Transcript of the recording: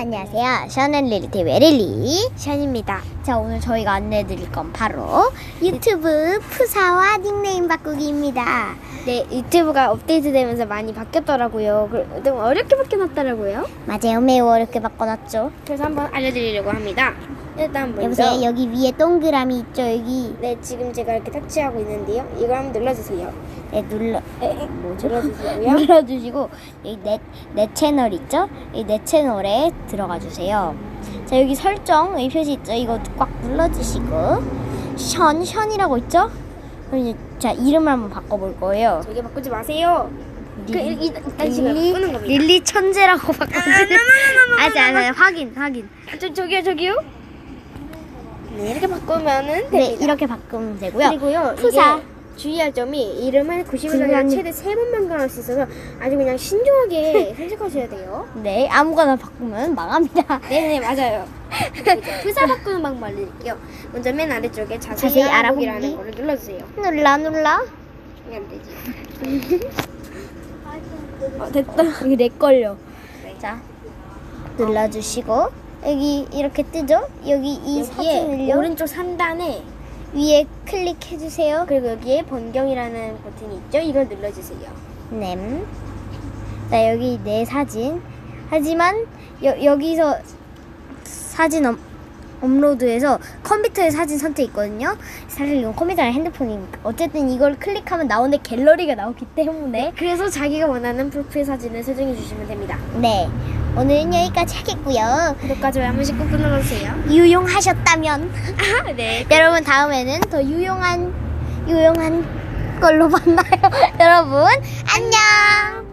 안녕하세요. 션앤 릴리티브의 릴리. 션입니다. 자, 오늘 저희가 안내해드릴 건 바로 유튜브 푸사와 닉네임 바꾸기입니다. 네, 유튜브가 업데이트되면서 많이 바뀌었더라고요. 그- 좀 어렵게 바뀌어놨더라고요. 맞아요. 매우 어렵게 바꿔놨죠. 그래서 한번 알려드리려고 합니다. 일단 먼저 여보세요. 여기 위에 동그라미 있죠, 여기. 네, 지금 제가 이렇게 터치하고 있는데요. 이거 한번 눌러주세요. 네, 눌러, 네, 뭐죠? 눌러주시고요. 눌러주시고, 여기 내, 내 채널 있죠? 이 내 채널에 들어가 주세요. 자, 여기 설정, 이 표시 있죠? 이거 꽉 눌러주시고, 션, 션이라고 있죠? 그럼 이제, 자, 이름을 한번 바꿔볼 거예요. 저기 바꾸지 마세요. 그, 이, 이, 이딴 식으로 릴리, 바꾸는 겁니다. 릴리 천재라고 바꿔주세요. 아직 안 해요. 확인, 확인. 저, 저기요, 저기요. 네, 이렇게 바꾸면은 됩니다. 네, 이렇게 바꾸면 되고요. 그리고요, 푸사. 이게 주의할 점이 이름을 90일 중요한- 전에 최대 3번 변경할 수 있어서 아주 그냥 신중하게 선택하셔야 돼요. 네, 아무거나 바꾸면 망합니다. 네네 맞아요. 부사 바꾸는 방법 알려드릴게요. 먼저 맨 아래쪽에 자세히, 자세히 알아보기라는 알아보기. 거를 눌러주세요. 눌러, 눌러. 이게 안 되지. 어, 됐다. 여기 내 걸려. 네. 자, 눌러주시고 여기 이렇게 뜨죠? 여기 이 사진을요 오른쪽 상단에 위에 클릭해 주세요. 그리고 여기에 번경이라는 버튼이 있죠? 이걸 눌러주세요. 네. 자, 여기 내 사진. 하지만 여, 여기서 사진 업, 업로드해서 컴퓨터에 사진 선택 있거든요. 사실 이건 컴퓨터랑 핸드폰이니까 어쨌든 이걸 클릭하면 나오는데 갤러리가 나오기 때문에 그래서 자기가 원하는 프로필 사진을 설정해 주시면 됩니다. 네. 오늘은 여기까지 하겠고요. 구독과 좋아요 한 번씩 꾹 눌러주세요. 유용하셨다면 아, 네. 여러분 다음에는 더 유용한 유용한 걸로 만나요. 여러분 안녕.